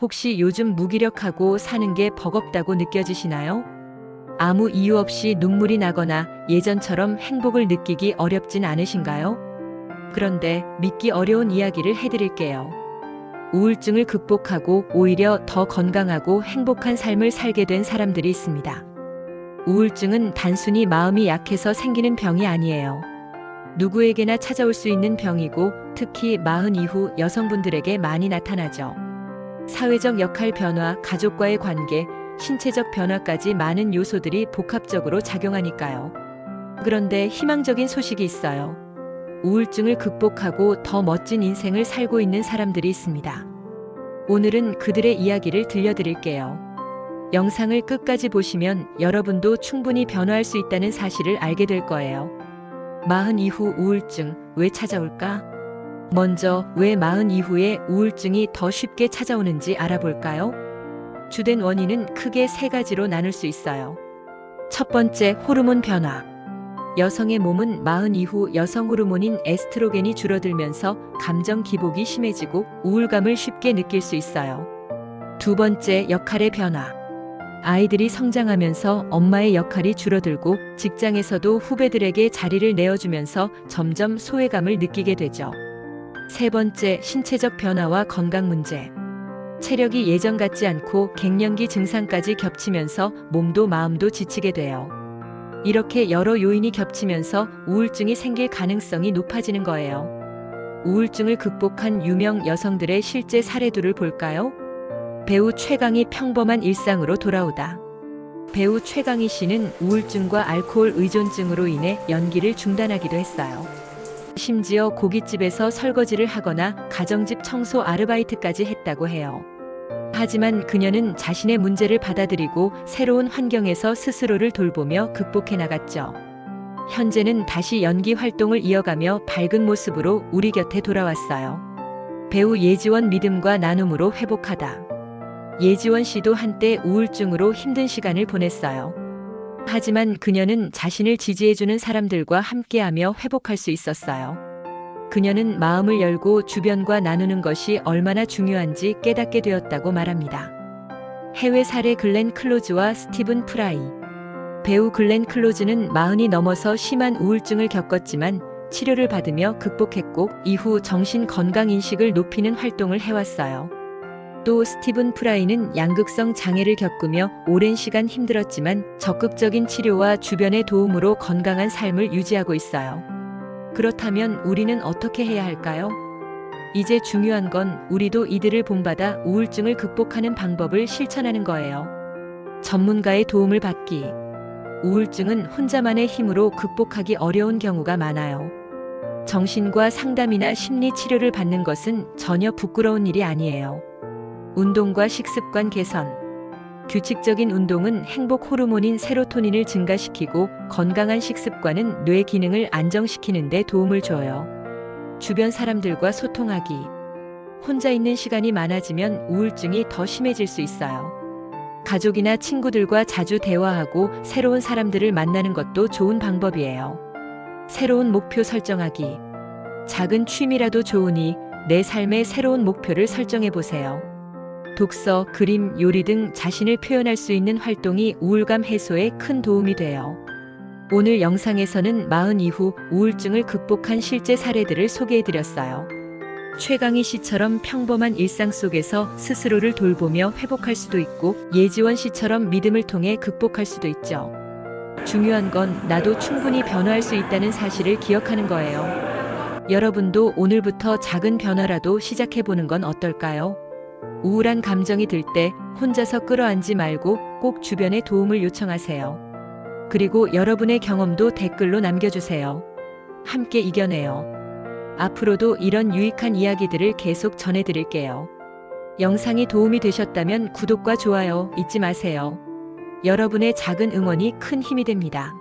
혹시 요즘 무기력하고 사는 게 버겁다고 느껴지시나요? 아무 이유 없이 눈물이 나거나 예전처럼 행복을 느끼기 어렵진 않으신가요? 그런데 믿기 어려운 이야기를 해드릴게요. 우울증을 극복하고 오히려 더 건강하고 행복한 삶을 살게 된 사람들이 있습니다. 우울증은 단순히 마음이 약해서 생기는 병이 아니에요. 누구에게나 찾아올 수 있는 병이고 특히 마흔 이후 여성분들에게 많이 나타나죠. 사회적 역할 변화, 가족과의 관계, 신체적 변화까지 많은 요소들이 복합적으로 작용하니까요. 그런데 희망적인 소식이 있어요. 우울증을 극복하고 더 멋진 인생을 살고 있는 사람들이 있습니다. 오늘은 그들의 이야기를 들려드릴게요. 영상을 끝까지 보시면 여러분도 충분히 변화할 수 있다는 사실을 알게 될 거예요. 마흔 이후 우울증 왜 찾아올까? 먼저 왜 마흔 이후에 우울증이 더 쉽게 찾아오는지 알아볼까요? 주된 원인은 크게 세 가지로 나눌 수 있어요. 첫 번째, 호르몬 변화. 여성의 몸은 마흔 이후 여성 호르몬인 에스트로겐이 줄어들면서 감정 기복이 심해지고 우울감을 쉽게 느낄 수 있어요. 두 번째, 역할의 변화. 아이들이 성장하면서 엄마의 역할이 줄어들고 직장에서도 후배들에게 자리를 내어주면서 점점 소외감을 느끼게 되죠. 세 번째, 신체적 변화와 건강 문제. 체력이 예전 같지 않고 갱년기 증상까지 겹치면서 몸도 마음도 지치게 돼요. 이렇게 여러 요인이 겹치면서 우울증이 생길 가능성이 높아지는 거예요. 우울증을 극복한 유명 여성들의 실제 사례들을 볼까요? 배우 최강희 평범한 일상으로 돌아오다. 배우 최강희 씨는 우울증과 알코올 의존증으로 인해 연기를 중단하기도 했어요. 심지어 고깃집에서 설거지를 하거나 가정집 청소 아르바이트까지 했다고 해요. 하지만 그녀는 자신의 문제를 받아들이고 새로운 환경에서 스스로를 돌보며 극복해 나갔죠. 현재는 다시 연기 활동을 이어가며 밝은 모습으로 우리 곁에 돌아왔어요. 배우 예지원 믿음과 나눔으로 회복하다. 예지원 씨도 한때 우울증으로 힘든 시간을 보냈어요. 하지만 그녀는 자신을 지지해주는 사람들과 함께하며 회복할 수 있었어요. 그녀는 마음을 열고 주변과 나누는 것이 얼마나 중요한지 깨닫게 되었다고 말합니다. 해외 사례 글렌 클로즈와 스티븐 프라이. 배우 글렌 클로즈는 마흔이 넘어서 심한 우울증을 겪었지만 치료를 받으며 극복했고 이후 정신 건강 인식을 높이는 활동을 해왔어요. 또 스티븐 프라이는 양극성 장애를 겪으며 오랜 시간 힘들었지만 적극적인 치료와 주변의 도움으로 건강한 삶을 유지하고 있어요. 그렇다면 우리는 어떻게 해야 할까요? 이제 중요한 건 우리도 이들을 본받아 우울증을 극복하는 방법을 실천하는 거예요. 전문가의 도움을 받기. 우울증은 혼자만의 힘으로 극복하기 어려운 경우가 많아요. 정신과 상담이나 심리 치료를 받는 것은 전혀 부끄러운 일이 아니에요. 운동과 식습관 개선. 규칙적인 운동은 행복 호르몬인 세로토닌을 증가시키고 건강한 식습관은 뇌 기능을 안정시키는 데 도움을 줘요. 주변 사람들과 소통하기. 혼자 있는 시간이 많아지면 우울증이 더 심해질 수 있어요. 가족이나 친구들과 자주 대화하고 새로운 사람들을 만나는 것도 좋은 방법이에요. 새로운 목표 설정하기. 작은 취미라도 좋으니 내 삶의 새로운 목표를 설정해 보세요. 독서, 그림, 요리 등 자신을 표현할 수 있는 활동이 우울감 해소에 큰 도움이 돼요. 오늘 영상에서는 마흔 이후 우울증을 극복한 실제 사례들을 소개해 드렸어요. 최강희 씨처럼 평범한 일상 속에서 스스로를 돌보며 회복할 수도 있고 예지원 씨처럼 믿음을 통해 극복할 수도 있죠. 중요한 건 나도 충분히 변화할 수 있다는 사실을 기억하는 거예요. 여러분도 오늘부터 작은 변화라도 시작해 보는 건 어떨까요? 우울한 감정이 들 때 혼자서 끌어안지 말고 꼭 주변의 도움을 요청하세요. 그리고 여러분의 경험도 댓글로 남겨주세요. 함께 이겨내요. 앞으로도 이런 유익한 이야기들을 계속 전해드릴게요. 영상이 도움이 되셨다면 구독과 좋아요 잊지 마세요. 여러분의 작은 응원이 큰 힘이 됩니다.